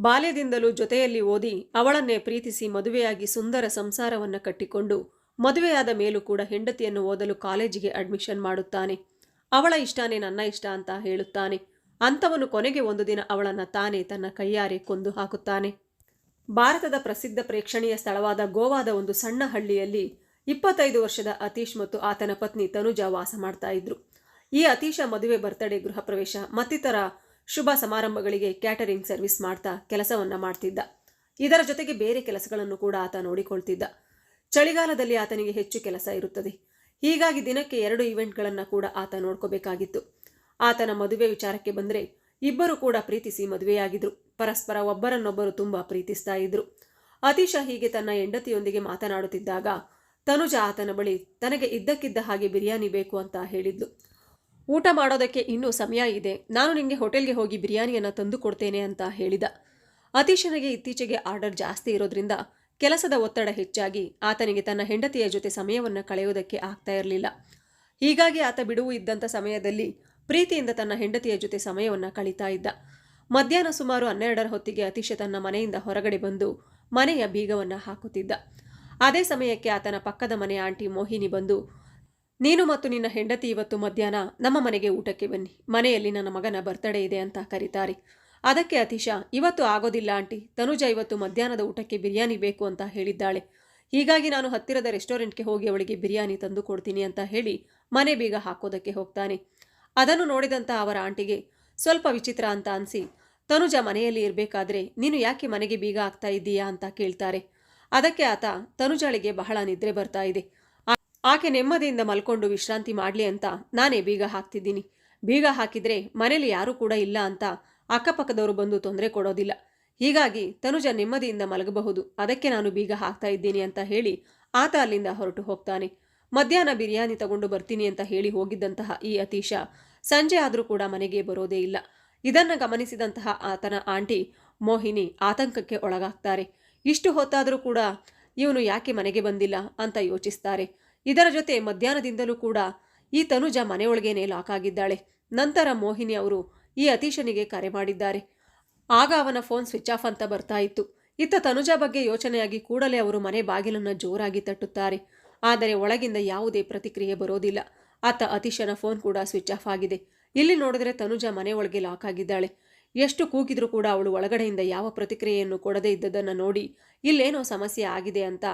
ಬಾಲ್ಯದಿಂದಲೂ ಜೊತೆಯಲ್ಲಿ ಓದಿ ಅವಳನ್ನೇ ಪ್ರೀತಿಸಿ ಮದುವೆಯಾಗಿ ಸುಂದರ ಸಂಸಾರವನ್ನು ಕಟ್ಟಿಕೊಂಡು ಮದುವೆಯಾದ ಮೇಲೂ ಕೂಡ ಹೆಂಡತಿಯನ್ನು ಓದಲು ಕಾಲೇಜಿಗೆ ಅಡ್ಮಿಷನ್ ಮಾಡುತ್ತಾನೆ. ಅವಳ ಇಷ್ಟನೇ ನನ್ನ ಇಷ್ಟ ಅಂತ ಹೇಳುತ್ತಾನೆ. ಅಂಥವನು ಕೊನೆಗೆ ಒಂದು ದಿನ ಅವಳನ್ನು ತಾನೇ ತನ್ನ ಕೈಯಾರೆ ಕೊಂದು ಹಾಕುತ್ತಾನೆ. ಭಾರತದ ಪ್ರಸಿದ್ಧ ಪ್ರೇಕ್ಷಣೀಯ ಸ್ಥಳವಾದ ಗೋವಾದ ಒಂದು ಸಣ್ಣ ಹಳ್ಳಿಯಲ್ಲಿ ಇಪ್ಪತ್ತೈದು ವರ್ಷದ ಅತೀಶ್ ಮತ್ತು ಆತನ ಪತ್ನಿ ತನುಜಾ ವಾಸ ಮಾಡ್ತಾ ಇದ್ರು. ಈ ಅತೀಶ ಮದುವೆ, ಬರ್ತಡೇ, ಗೃಹ ಪ್ರವೇಶ ಮತ್ತಿತರ ಶುಭ ಸಮಾರಂಭಗಳಿಗೆ ಕ್ಯಾಟರಿಂಗ್ ಸರ್ವಿಸ್ ಮಾಡ್ತಾ ಕೆಲಸವನ್ನ ಮಾಡ್ತಿದ್ದ. ಇದರ ಜೊತೆಗೆ ಬೇರೆ ಕೆಲಸಗಳನ್ನು ಕೂಡ ಆತ ನೋಡಿಕೊಳ್ತಿದ್ದ. ಚಳಿಗಾಲದಲ್ಲಿ ಆತನಿಗೆ ಹೆಚ್ಚು ಕೆಲಸ ಇರುತ್ತದೆ. ಹೀಗಾಗಿ ದಿನಕ್ಕೆ ಎರಡು ಇವೆಂಟ್ಗಳನ್ನು ಕೂಡ ಆತ ನೋಡ್ಕೋಬೇಕಾಗಿತ್ತು. ಆತನ ಮದುವೆ ವಿಚಾರಕ್ಕೆ ಬಂದರೆ ಇಬ್ಬರು ಕೂಡ ಪ್ರೀತಿಸಿ ಮದುವೆಯಾಗಿದ್ರು. ಪರಸ್ಪರ ಒಬ್ಬರನ್ನೊಬ್ಬರು ತುಂಬಾ ಪ್ರೀತಿಸ್ತಾ ಇದ್ರು. ಅತೀಶ ಹೀಗೆ ತನ್ನ ಹೆಂಡತಿಯೊಂದಿಗೆ ಮಾತನಾಡುತ್ತಿದ್ದಾಗ, ತನುಜ ಆತನ ಬಳಿ, ತನಗೆ ಇದ್ದಕ್ಕಿದ್ದ ಹಾಗೆ ಬಿರಿಯಾನಿ ಬೇಕು ಅಂತ ಹೇಳಿದ್ಲು. ಊಟ ಮಾಡೋದಕ್ಕೆ ಇನ್ನೂ ಸಮಯ ಇದೆ. ನಾನು ನಿಮಗೆ ಹೋಟೆಲ್ಗೆ ಹೋಗಿ ಬಿರಿಯಾನಿಯನ್ನು ತಂದು ಕೊಡ್ತೇನೆ ಅಂತ ಹೇಳಿದ. ಅತೀಶನಿಗೆ ಇತ್ತೀಚೆಗೆ ಆರ್ಡರ್ ಜಾಸ್ತಿ ಇರೋದ್ರಿಂದ ಕೆಲಸದ ಒತ್ತಡ ಹೆಚ್ಚಾಗಿ ಆತನಿಗೆ ತನ್ನ ಹೆಂಡತಿಯ ಜೊತೆ ಸಮಯವನ್ನು ಕಳೆಯೋದಕ್ಕೆ ಆಗ್ತಾ ಇರಲಿಲ್ಲ. ಹೀಗಾಗಿ ಆತ ಬಿಡುವು ಇದ್ದಂಥ ಸಮಯದಲ್ಲಿ ಪ್ರೀತಿಯಿಂದ ತನ್ನ ಹೆಂಡತಿಯ ಜೊತೆ ಸಮಯವನ್ನು ಕಳೀತಾ ಇದ್ದ. ಮಧ್ಯಾಹ್ನ ಸುಮಾರು ಹನ್ನೆರಡರ ಹೊತ್ತಿಗೆ ಅತೀಶ ತನ್ನ ಮನೆಯಿಂದ ಹೊರಗಡೆ ಬಂದು ಮನೆಯ ಬೀಗವನ್ನು ಹಾಕುತ್ತಿದ್ದ. ಅದೇ ಸಮಯಕ್ಕೆ ಆತನ ಪಕ್ಕದ ಮನೆಯ ಆಂಟಿ ಮೋಹಿನಿ ಬಂದು ನೀನು ಮತ್ತು ನಿನ್ನ ಹೆಂಡತಿ ಇವತ್ತು ಮಧ್ಯಾಹ್ನ ನಮ್ಮ ಮನೆಗೆ ಊಟಕ್ಕೆ ಬನ್ನಿ. ಮನೆಯಲ್ಲಿ ನನ್ನ ಮಗನ ಬರ್ತಡೇ ಇದೆ ಅಂತ ಕರೀತಾರೆ. ಅದಕ್ಕೆ ಅತೀಶ, ಇವತ್ತು ಆಗೋದಿಲ್ಲ ಆಂಟಿ. ತನುಜ ಇವತ್ತು ಮಧ್ಯಾಹ್ನದ ಊಟಕ್ಕೆ ಬಿರಿಯಾನಿ ಬೇಕು ಅಂತ ಹೇಳಿದ್ದಾಳೆ. ಹೀಗಾಗಿ ನಾನು ಹತ್ತಿರದ ರೆಸ್ಟೋರೆಂಟ್ಗೆ ಹೋಗಿ ಅವಳಿಗೆ ಬಿರಿಯಾನಿ ತಂದು ಕೊಡ್ತೀನಿ ಅಂತ ಹೇಳಿ ಮನೆ ಬೀಗ ಹಾಕೋದಕ್ಕೆ ಹೋಗ್ತಾನೆ. ಅದನ್ನು ನೋಡಿದಂಥ ಅವರ ಆಂಟಿಗೆ ಸ್ವಲ್ಪ ವಿಚಿತ್ರ ಅಂತ ಅನಿಸಿ, ತನುಜ ಮನೆಯಲ್ಲಿ ಇರಬೇಕಾದ್ರೆ ನೀನು ಯಾಕೆ ಮನೆಗೆ ಬೀಗ ಆಗ್ತಾ ಇದ್ದೀಯಾ? ಅಂತ ಕೇಳ್ತಾರೆ. ಅದಕ್ಕೆ ಆತ, ತನುಜಾಳಿಗೆ ಬಹಳ ನಿದ್ರೆ ಬರ್ತಾ ಇದೆ. ಆಕೆ ನೆಮ್ಮದಿಯಿಂದ ಮಲ್ಕೊಂಡು ವಿಶ್ರಾಂತಿ ಮಾಡಲಿ ಅಂತ ನಾನೇ ಬೀಗ ಹಾಕ್ತಿದ್ದೀನಿ. ಬೀಗ ಹಾಕಿದ್ರೆ ಮನೇಲಿ ಯಾರೂ ಕೂಡ ಇಲ್ಲ ಅಂತ ಅಕ್ಕಪಕ್ಕದವರು ಬಂದು ತೊಂದರೆ ಕೊಡೋದಿಲ್ಲ. ಹೀಗಾಗಿ ತನುಜ ನೆಮ್ಮದಿಯಿಂದ ಮಲಗಬಹುದು. ಅದಕ್ಕೆ ನಾನು ಬೀಗ ಹಾಕ್ತಾ ಇದ್ದೀನಿ ಅಂತ ಹೇಳಿ ಆತ ಅಲ್ಲಿಂದ ಹೊರಟು ಹೋಗ್ತಾನೆ. ಮಧ್ಯಾಹ್ನ ಬಿರಿಯಾನಿ ತಗೊಂಡು ಬರ್ತೀನಿ ಅಂತ ಹೇಳಿ ಹೋಗಿದ್ದಂತಹ ಈ ಅತೀಶ ಸಂಜೆ ಆದರೂ ಕೂಡ ಮನೆಗೆ ಬರೋದೇ ಇಲ್ಲ. ಇದನ್ನು ಗಮನಿಸಿದಂತಹ ಆತನ ಆಂಟಿ ಮೋಹಿನಿ ಆತಂಕಕ್ಕೆ ಒಳಗಾಗ್ತಾರೆ. ಇಷ್ಟು ಹೊತ್ತಾದರೂ ಕೂಡ ಇವನು ಯಾಕೆ ಮನೆಗೆ ಬಂದಿಲ್ಲ ಅಂತ ಯೋಚಿಸ್ತಾರೆ. ಇದರ ಜೊತೆ ಮಧ್ಯಾಹ್ನದಿಂದಲೂ ಕೂಡ ಈ ತನುಜ ಮನೆಯೊಳಗೇನೆ ಲಾಕ್ ಆಗಿದ್ದಾಳೆ. ನಂತರ ಮೋಹಿನಿ ಅವರು ಈ ಅತೀಶನಿಗೆ ಕರೆ ಮಾಡಿದ್ದಾರೆ. ಆಗ ಅವನ ಫೋನ್ ಸ್ವಿಚ್ ಆಫ್ ಅಂತ ಬರ್ತಾ ಇತ್ತು. ಇತ್ತ ತನುಜ ಬಗ್ಗೆ ಯೋಚನೆಯಾಗಿ ಕೂಡಲೇ ಅವರು ಮನೆ ಬಾಗಿಲನ್ನು ಜೋರಾಗಿ ತಟ್ಟುತ್ತಾರೆ. ಆದರೆ ಒಳಗಿಂದ ಯಾವುದೇ ಪ್ರತಿಕ್ರಿಯೆ ಬರೋದಿಲ್ಲ. ಆತ ಅತೀಶನ ಫೋನ್ ಕೂಡ ಸ್ವಿಚ್ ಆಫ್ ಆಗಿದೆ. ಇಲ್ಲಿ ನೋಡಿದ್ರೆ ತನುಜ ಮನೆ ಒಳಗೆ ಲಾಕ್ ಆಗಿದ್ದಾಳೆ. ಎಷ್ಟು ಕೂಗಿದ್ರೂ ಕೂಡ ಅವಳು ಒಳಗಡೆಯಿಂದ ಯಾವ ಪ್ರತಿಕ್ರಿಯೆಯನ್ನು ಕೊಡದೇ ಇದ್ದದನ್ನು ನೋಡಿ ಇಲ್ಲೇನೋ ಸಮಸ್ಯೆ ಆಗಿದೆ ಅಂತ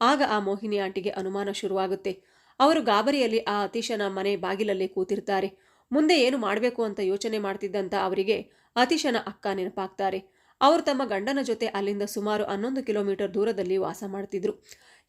ಆಗ ಆ ಮೋಹಿನಿ ಆಂಟಿಗೆ ಅನುಮಾನ ಶುರುವಾಗುತ್ತೆ. ಅವರು ಗಾಬರಿಯಲ್ಲಿ ಆ ಅತೀಶನ ಮನೆ ಬಾಗಿಲಲ್ಲೇ ಕೂತಿರ್ತಾರೆ. ಮುಂದೆ ಏನು ಮಾಡಬೇಕು ಅಂತ ಯೋಚನೆ ಮಾಡ್ತಿದ್ದಂಥ ಅವರಿಗೆ ಅತೀಶನ ಅಕ್ಕ ನೆನಪಾಗ್ತಾರೆ. ಅವರು ತಮ್ಮ ಗಂಡನ ಜೊತೆ ಅಲ್ಲಿಂದ ಸುಮಾರು ಹನ್ನೊಂದು ಕಿಲೋಮೀಟರ್ ದೂರದಲ್ಲಿ ವಾಸ ಮಾಡ್ತಿದ್ರು.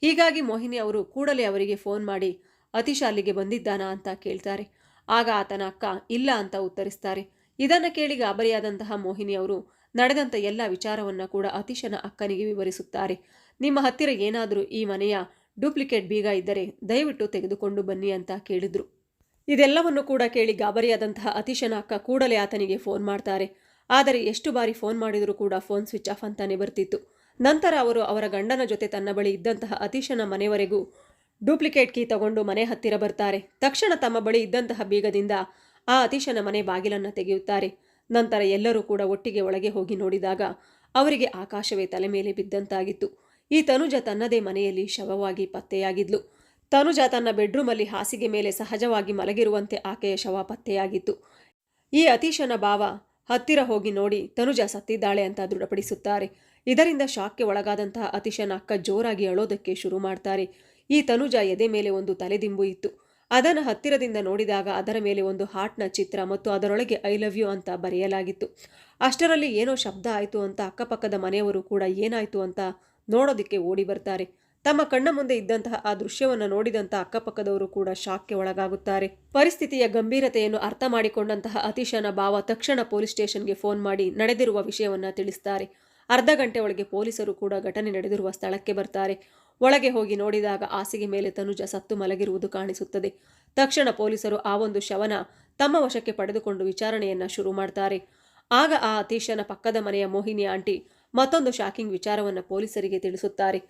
ಹೀಗಾಗಿ ಮೋಹಿನಿ ಅವರು ಕೂಡಲೇ ಅವರಿಗೆ ಫೋನ್ ಮಾಡಿ ಅತೀಶ ಅಲ್ಲಿಗೆ ಬಂದಿದ್ದಾನಾ? ಅಂತ ಕೇಳ್ತಾರೆ. ಆಗ ಆತನ ಅಕ್ಕ, ಇಲ್ಲ ಅಂತ ಉತ್ತರಿಸ್ತಾರೆ. ಇದನ್ನು ಕೇಳಿ ಗಾಬರಿಯಾದಂತಹ ಮೋಹಿನಿ ಅವರು ನಡೆದಂಥ ಎಲ್ಲ ವಿಚಾರವನ್ನು ಕೂಡ ಅತೀಶನ ಅಕ್ಕನಿಗೆ ವಿವರಿಸುತ್ತಾರೆ. ನಿಮ್ಮ ಹತ್ತಿರ ಏನಾದರೂ ಈ ಮನೆಯ ಡೂಪ್ಲಿಕೇಟ್ ಬೀಗ ಇದ್ದರೆ ದಯವಿಟ್ಟು ತೆಗೆದುಕೊಂಡು ಬನ್ನಿ ಅಂತ ಕೇಳಿದ್ರು. ಇದೆಲ್ಲವನ್ನು ಕೂಡ ಕೇಳಿ ಗಾಬರಿಯಾದಂತಹ ಅತಿಶನ ಅಕ್ಕ ಕೂಡಲೇ ಆತನಿಗೆ ಫೋನ್ ಮಾಡ್ತಾರೆ. ಆದರೆ ಎಷ್ಟು ಬಾರಿ ಫೋನ್ ಮಾಡಿದರೂ ಕೂಡ ಫೋನ್ ಸ್ವಿಚ್ ಆಫ್ ಅಂತಾನೆ ಬರ್ತಿತ್ತು. ನಂತರ ಅವರು ಅವರ ಗಂಡನ ಜೊತೆ ತನ್ನ ಬಳಿ ಇದ್ದಂತಹ ಅತಿಶನ ಮನೆವರೆಗೂ ಡೂಪ್ಲಿಕೇಟ್ ಕೀ ತಗೊಂಡು ಮನೆ ಹತ್ತಿರ ಬರ್ತಾರೆ. ತಕ್ಷಣ ತಮ್ಮ ಬಳಿ ಇದ್ದಂತಹ ಬೀಗದಿಂದ ಆ ಅತಿಶನ ಮನೆ ಬಾಗಿಲನ್ನು ತೆಗೆಯುತ್ತಾರೆ. ನಂತರ ಎಲ್ಲರೂ ಕೂಡ ಒಟ್ಟಿಗೆ ಒಳಗೆ ಹೋಗಿ ನೋಡಿದಾಗ ಅವರಿಗೆ ಆಕಾಶವೇ ತಲೆ ಮೇಲೆ ಬಿದ್ದಂತಾಗಿತ್ತು. ಈ ತನುಜ ತನ್ನದೇ ಮನೆಯಲ್ಲಿ ಶವವಾಗಿ ಪತ್ತೆಯಾಗಿದ್ಲು. ತನುಜ ತನ್ನ ಬೆಡ್ರೂಮಲ್ಲಿ ಹಾಸಿಗೆ ಮೇಲೆ ಸಹಜವಾಗಿ ಮಲಗಿರುವಂತೆ ಆಕೆಯ ಶವ ಪತ್ತೆಯಾಗಿತ್ತು. ಈ ಅತೀಶನ ಭಾವ ಹತ್ತಿರ ಹೋಗಿ ನೋಡಿ ತನುಜ ಸತ್ತಿದ್ದಾಳೆ ಅಂತ ದೃಢಪಡಿಸುತ್ತಾರೆ. ಇದರಿಂದ ಶಾಕ್ಗೆ ಒಳಗಾದಂತಹ ಅತೀಶನ ಅಕ್ಕ ಜೋರಾಗಿ ಅಳೋದಕ್ಕೆ ಶುರು ಮಾಡ್ತಾರೆ. ಈ ತನುಜ ಎದೆ ಮೇಲೆ ಒಂದು ತಲೆದಿಂಬು ಇತ್ತು. ಅದನ್ನು ಹತ್ತಿರದಿಂದ ನೋಡಿದಾಗ ಅದರ ಮೇಲೆ ಒಂದು ಹಾರ್ಟ್ನ ಚಿತ್ರ ಮತ್ತು ಅದರೊಳಗೆ ಐ ಲವ್ ಯು ಅಂತ ಬರೆಯಲಾಗಿತ್ತು. ಅಷ್ಟರಲ್ಲಿ ಏನೋ ಶಬ್ದ ಆಯಿತು ಅಂತ ಅಕ್ಕಪಕ್ಕದ ಮನೆಯವರು ಕೂಡ ಏನಾಯಿತು ಅಂತ ನೋಡೋದಕ್ಕೆ ಓಡಿ ಬರ್ತಾರೆ. ತಮ್ಮ ಕಣ್ಣ ಮುಂದೆ ಇದ್ದಂತಹ ಆ ದೃಶ್ಯವನ್ನು ನೋಡಿದಂತಹ ಅಕ್ಕಪಕ್ಕದವರು ಕೂಡ ಶಾಕ್ಗೆ ಒಳಗಾಗುತ್ತಾರೆ. ಪರಿಸ್ಥಿತಿಯ ಗಂಭೀರತೆಯನ್ನು ಅರ್ಥ ಮಾಡಿಕೊಂಡಂತಹ ಅತಿಶನ ಭಾವ ತಕ್ಷಣ ಪೊಲೀಸ್ ಸ್ಟೇಷನ್ಗೆ ಫೋನ್ ಮಾಡಿ ನಡೆದಿರುವ ವಿಷಯವನ್ನ ತಿಳಿಸ್ತಾರೆ. ಅರ್ಧ ಗಂಟೆ ಒಳಗೆ ಪೊಲೀಸರು ಕೂಡ ಘಟನೆ ನಡೆದಿರುವ ಸ್ಥಳಕ್ಕೆ ಬರ್ತಾರೆ. ಒಳಗೆ ಹೋಗಿ ನೋಡಿದಾಗ ಹಾಸಿಗೆ ಮೇಲೆ ತನುಜ ಸತ್ತು ಮಲಗಿರುವುದು ಕಾಣಿಸುತ್ತದೆ. ತಕ್ಷಣ ಪೊಲೀಸರು ಆ ಒಂದು ಶವನ ತಮ್ಮ ವಶಕ್ಕೆ ಪಡೆದುಕೊಂಡು ವಿಚಾರಣೆಯನ್ನ ಶುರು ಮಾಡ್ತಾರೆ. ಆಗ ಆ ಅತೀಶನ ಪಕ್ಕದ ಮನೆಯ ಮೋಹಿನಿ ಆಂಟಿ ಮತ್ತೊಂದು ಶಾಕಿಂಗ್ ವಿಚಾರವನ್ನು ಪೊಲೀಸರಿಗೆ ತಿಳಿಸುತ್ತಾರೆ.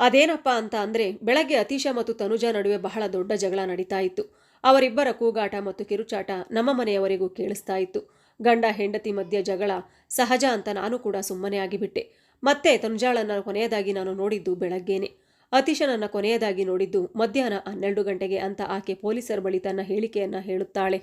ಅದೇನಪ್ಪ ಅಂತ ಅಂದರೆ, ಬೆಳಗ್ಗೆ ಅತೀಶ ಮತ್ತು ತನುಜಾ ನಡುವೆ ಬಹಳ ದೊಡ್ಡ ಜಗಳ ನಡೀತಾ ಇತ್ತು. ಅವರಿಬ್ಬರ ಕೂಗಾಟ ಮತ್ತು ಕಿರುಚಾಟ ನಮ್ಮ ಮನೆಯವರೆಗೂ ಕೇಳಿಸ್ತಾ ಇತ್ತು. ಗಂಡ, ಹೆಂಡತಿ ಮಧ್ಯ ಜಗಳ ಸಹಜ ಅಂತ ನಾನು ಕೂಡ ಸುಮ್ಮನೆ ಆಗಿಬಿಟ್ಟೆ. ಮತ್ತೆ ತನುಜಾಳನ್ನು ಕೊನೆಯದಾಗಿ ನಾನು ನೋಡಿದ್ದು ಬೆಳಗ್ಗೇನೆ. ಅತೀಶನನ್ನ ಕೊನೆಯದಾಗಿ ನೋಡಿದ್ದು ಮಧ್ಯಾಹ್ನ ಹನ್ನೆರಡು ಗಂಟೆಗೆ ಅಂತ ಆಕೆ ಪೊಲೀಸರ ಬಳಿ ತನ್ನ ಹೇಳಿಕೆಯನ್ನ ಹೇಳುತ್ತಾಳೆ.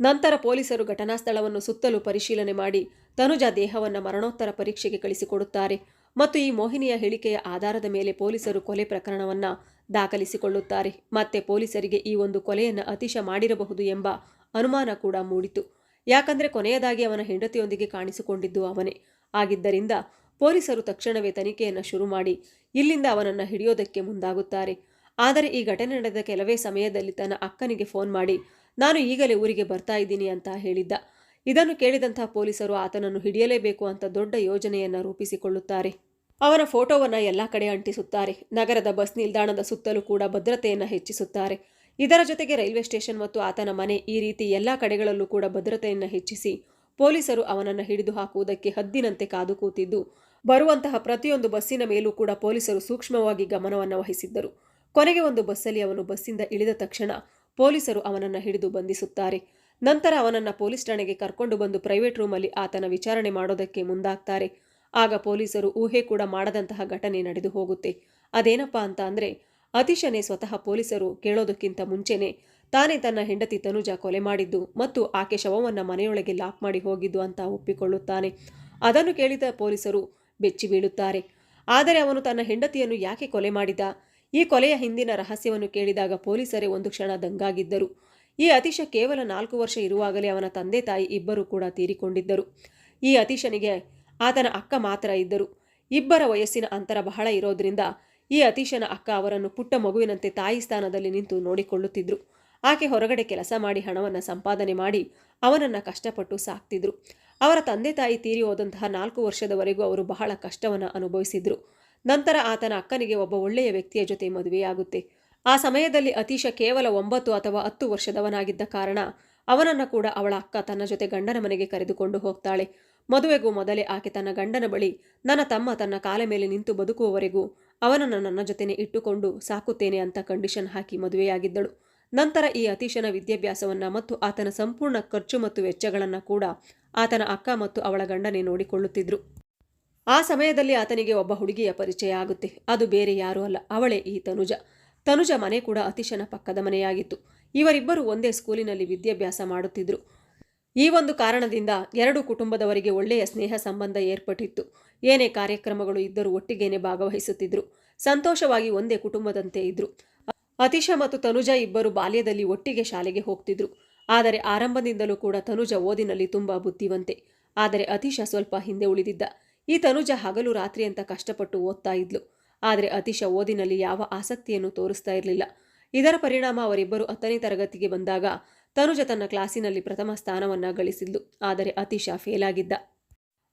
ನಂತರ ಪೊಲೀಸರು ಘಟನಾ ಸ್ಥಳವನ್ನು ಸುತ್ತಲೂ ಪರಿಶೀಲನೆ ಮಾಡಿ ತನುಜ ದೇಹವನ್ನು ಮರಣೋತ್ತರ ಪರೀಕ್ಷೆಗೆ ಕಳಿಸಿಕೊಡುತ್ತಾರೆ ಮತ್ತು ಈ ಮೋಹಿನಿಯ ಹೇಳಿಕೆಯ ಆಧಾರದ ಮೇಲೆ ಪೊಲೀಸರು ಕೊಲೆ ಪ್ರಕರಣವನ್ನ ದಾಖಲಿಸಿಕೊಳ್ಳುತ್ತಾರೆ. ಮತ್ತೆ ಪೊಲೀಸರಿಗೆ ಈ ಒಂದು ಕೊಲೆಯನ್ನು ಅತಿಶ ಮಾಡಿರಬಹುದು ಎಂಬ ಅನುಮಾನ ಕೂಡ ಮೂಡಿತು. ಯಾಕಂದರೆ ಕೊನೆಯದಾಗಿ ಅವನ ಹೆಂಡತಿಯೊಂದಿಗೆ ಕಾಣಿಸಿಕೊಂಡಿದ್ದು ಅವನೇ. ಆಗಿದ್ದರಿಂದ ಪೊಲೀಸರು ತಕ್ಷಣವೇ ತನಿಖೆಯನ್ನು ಶುರು ಮಾಡಿ ಇಲ್ಲಿಂದ ಅವನನ್ನು ಹಿಡಿಯೋದಕ್ಕೆ ಮುಂದಾಗುತ್ತಾರೆ. ಆದರೆ ಈ ಘಟನೆ ನಡೆದ ಕೆಲವೇ ಸಮಯದಲ್ಲಿ ತನ್ನ ಅಕ್ಕನಿಗೆ ಫೋನ್ ಮಾಡಿ, ನಾನು ಈಗಲೇ ಊರಿಗೆ ಬರ್ತಾ ಇದ್ದೀನಿ ಅಂತ ಹೇಳಿದ್ದ. ಇದನ್ನು ಕೇಳಿದಂತಹ ಪೊಲೀಸರು ಆತನನ್ನು ಹಿಡಿಯಲೇಬೇಕು ಅಂತ ದೊಡ್ಡ ಯೋಜನೆಯನ್ನು ರೂಪಿಸಿಕೊಳ್ಳುತ್ತಾರೆ. ಅವನ ಫೋಟೋವನ್ನು ಎಲ್ಲ ಕಡೆ ಅಂಟಿಸುತ್ತಾರೆ. ನಗರದ ಬಸ್ ನಿಲ್ದಾಣದ ಸುತ್ತಲೂ ಕೂಡ ಭದ್ರತೆಯನ್ನು ಹೆಚ್ಚಿಸುತ್ತಾರೆ. ಇದರ ಜೊತೆಗೆ ರೈಲ್ವೆ ಸ್ಟೇಷನ್ ಮತ್ತು ಆತನ ಮನೆ ಈ ರೀತಿ ಎಲ್ಲ ಕಡೆಗಳಲ್ಲೂ ಕೂಡ ಭದ್ರತೆಯನ್ನು ಹೆಚ್ಚಿಸಿ ಪೊಲೀಸರು ಅವನನ್ನು ಹಿಡಿದು ಹಾಕುವುದಕ್ಕೆ ಹದ್ದಿನಂತೆ ಕಾದು ಕೂತಿದ್ದು, ಬರುವಂತಹ ಪ್ರತಿಯೊಂದು ಬಸ್ಸಿನ ಮೇಲೂ ಕೂಡ ಪೊಲೀಸರು ಸೂಕ್ಷ್ಮವಾಗಿ ಗಮನವನ್ನು ವಹಿಸಿದ್ದರು. ಕೊನೆಗೆ ಒಂದು ಬಸ್ಸಲ್ಲಿ ಅವನು ಬಸ್ಸಿಂದ ಇಳಿದ ತಕ್ಷಣ ಪೊಲೀಸರು ಅವನನ್ನು ಹಿಡಿದು ಬಂಧಿಸುತ್ತಾರೆ. ನಂತರ ಅವನನ್ನು ಪೊಲೀಸ್ ಠಾಣೆಗೆ ಕರ್ಕೊಂಡು ಬಂದು ಪ್ರೈವೇಟ್ ರೂಮಲ್ಲಿ ಆತನ ವಿಚಾರಣೆ ಮಾಡೋದಕ್ಕೆ ಮುಂದಾಗ್ತಾರೆ. ಆಗ ಪೊಲೀಸರು ಊಹೆ ಕೂಡ ಮಾಡದಂತಹ ಘಟನೆ ನಡೆದು ಹೋಗುತ್ತೆ. ಅದೇನಪ್ಪ ಅಂತ ಅಂದರೆ, ಅತೀಶನೇ ಸ್ವತಃ ಪೊಲೀಸರು ಕೇಳೋದಕ್ಕಿಂತ ಮುಂಚೆನೆ ತಾನೇ ತನ್ನ ಹೆಂಡತಿ ತನುಜ ಕೊಲೆ ಮಾಡಿದ್ದು ಮತ್ತು ಆಕೆ ಶವವನ್ನು ಮನೆಯೊಳಗೆ ಲಾಕ್ ಮಾಡಿ ಹೋಗಿದ್ದು ಅಂತ ಒಪ್ಪಿಕೊಳ್ಳುತ್ತಾನೆ. ಅದನ್ನು ಕೇಳಿದ ಪೊಲೀಸರು ಬೆಚ್ಚಿ ಬೀಳುತ್ತಾರೆ. ಆದರೆ ಅವನು ತನ್ನ ಹೆಂಡತಿಯನ್ನು ಯಾಕೆ ಕೊಲೆ ಮಾಡಿದ? ಈ ಕೊಲೆಯ ಹಿಂದಿನ ರಹಸ್ಯವನ್ನು ಕೇಳಿದಾಗ ಪೊಲೀಸರೇ ಒಂದು ಕ್ಷಣ ದಂಗಾಗಿದ್ದರು. ಈ ಅತಿಶ ಕೇವಲ ನಾಲ್ಕು ವರ್ಷ ಇರುವಾಗಲೇ ಅವನ ತಂದೆ ತಾಯಿ ಇಬ್ಬರು ಕೂಡ ತೀರಿಕೊಂಡಿದ್ದರು. ಈ ಅತೀಶನಿಗೆ ಆತನ ಅಕ್ಕ ಮಾತ್ರ ಇದ್ದರು. ಇಬ್ಬರ ವಯಸ್ಸಿನ ಅಂತರ ಬಹಳ ಇರೋದ್ರಿಂದ ಈ ಅತೀಶನ ಅಕ್ಕ ಅವರನ್ನು ಪುಟ್ಟ ಮಗುವಿನಂತೆ ತಾಯಿ ಸ್ಥಾನದಲ್ಲಿ ನಿಂತು ನೋಡಿಕೊಳ್ಳುತ್ತಿದ್ದರು ಆಕೆ ಹೊರಗಡೆ ಕೆಲಸ ಮಾಡಿ ಹಣವನ್ನು ಸಂಪಾದನೆ ಮಾಡಿ ಅವನನ್ನು ಕಷ್ಟಪಟ್ಟು ಸಾಕ್ತಿದ್ರು. ಅವರ ತಂದೆ ತಾಯಿ ತೀರಿ ಹೋದಂತಹ ನಾಲ್ಕು ವರ್ಷದವರೆಗೂ ಅವರು ಬಹಳ ಕಷ್ಟವನ್ನು ಅನುಭವಿಸಿದ್ರು. ನಂತರ ಆತನ ಅಕ್ಕನಿಗೆ ಒಬ್ಬ ಒಳ್ಳೆಯ ವ್ಯಕ್ತಿಯ ಜೊತೆ ಮದುವೆಯಾಗುತ್ತೆ. ಆ ಸಮಯದಲ್ಲಿ ಅತೀಶ ಕೇವಲ ಒಂಬತ್ತು ಅಥವಾ ಹತ್ತು ವರ್ಷದವನಾಗಿದ್ದ ಕಾರಣ ಅವನನ್ನು ಕೂಡ ಅವಳ ಅಕ್ಕ ತನ್ನ ಜೊತೆ ಗಂಡನ ಮನೆಗೆ ಕರೆದುಕೊಂಡು ಹೋಗ್ತಾಳೆ. ಮದುವೆಗೂ ಮೊದಲೇ ಆಕೆ ತನ್ನ ಗಂಡನ ಬಳಿ ನನ್ನ ತಮ್ಮ ತನ್ನ ಕಾಲ ಮೇಲೆ ನಿಂತು ಬದುಕುವವರೆಗೂ ಅವನನ್ನು ನನ್ನ ಜೊತೆನೆ ಇಟ್ಟುಕೊಂಡು ಸಾಕುತ್ತೇನೆ ಅಂತ ಕಂಡೀಷನ್ ಹಾಕಿ ಮದುವೆಯಾಗಿದ್ದಳು. ನಂತರ ಈ ಅತೀಶನ ವಿದ್ಯಾಭ್ಯಾಸವನ್ನು ಮತ್ತು ಆತನ ಸಂಪೂರ್ಣ ಖರ್ಚು ಮತ್ತು ವೆಚ್ಚಗಳನ್ನು ಕೂಡ ಆತನ ಅಕ್ಕ ಮತ್ತು ಅವಳ ಗಂಡನೇ ನೋಡಿಕೊಳ್ಳುತ್ತಿದ್ದರು ಆ ಸಮಯದಲ್ಲಿ ಆತನಿಗೆ ಒಬ್ಬ ಹುಡುಗಿಯ ಪರಿಚಯ ಆಗುತ್ತೆ. ಅದು ಬೇರೆ ಯಾರೂ ಅಲ್ಲ, ಅವಳೇ ಈ ತನುಜ. ತನುಜ ಮನೆ ಕೂಡ ಅತಿಶನ ಪಕ್ಕದ ಮನೆಯಾಗಿತ್ತು. ಇವರಿಬ್ಬರು ಒಂದೇ ಸ್ಕೂಲಿನಲ್ಲಿ ವಿದ್ಯಾಭ್ಯಾಸ ಮಾಡುತ್ತಿದ್ದರು ಈ ಒಂದು ಕಾರಣದಿಂದ ಎರಡು ಕುಟುಂಬದವರಿಗೆ ಒಳ್ಳೆಯ ಸ್ನೇಹ ಸಂಬಂಧ ಏರ್ಪಟ್ಟಿತ್ತು. ಏನೇ ಕಾರ್ಯಕ್ರಮಗಳು ಇದ್ದರೂ ಒಟ್ಟಿಗೇನೆ ಭಾಗವಹಿಸುತ್ತಿದ್ದರು ಸಂತೋಷವಾಗಿ ಒಂದೇ ಕುಟುಂಬದಂತೆ ಇದ್ದರು ಅತಿಶ ಮತ್ತು ತನುಜ ಇಬ್ಬರು ಬಾಲ್ಯದಲ್ಲಿ ಒಟ್ಟಿಗೆ ಶಾಲೆಗೆ ಹೋಗ್ತಿದ್ರು. ಆದರೆ ಆರಂಭದಿಂದಲೂ ಕೂಡ ತನುಜ ಓದಿನಲ್ಲಿ ತುಂಬಾ ಬುದ್ಧಿವಂತೆ. ಆದರೆ ಅತಿಶ ಸ್ವಲ್ಪ ಹಿಂದೆ ಉಳಿದಿದ್ದ. ಈ ತನುಜ ಹಗಲು ರಾತ್ರಿ ಅಂತ ಕಷ್ಟಪಟ್ಟು ಓದ್ತಾ ಇದ್ಲು. ಆದರೆ ಅತೀಶ ಓದಿನಲ್ಲಿ ಯಾವ ಆಸಕ್ತಿಯನ್ನು ತೋರಿಸ್ತಾ ಇರಲಿಲ್ಲ. ಇದರ ಪರಿಣಾಮ ಅವರಿಬ್ಬರು ಹತ್ತನೇ ತರಗತಿಗೆ ಬಂದಾಗ ತನುಜ ತನ್ನ ಕ್ಲಾಸಿನಲ್ಲಿ ಪ್ರಥಮ ಸ್ಥಾನವನ್ನು ಗಳಿಸಿದ್ಲು. ಆದರೆ ಅತೀಶ ಫೇಲ್ ಆಗಿದ್ದ.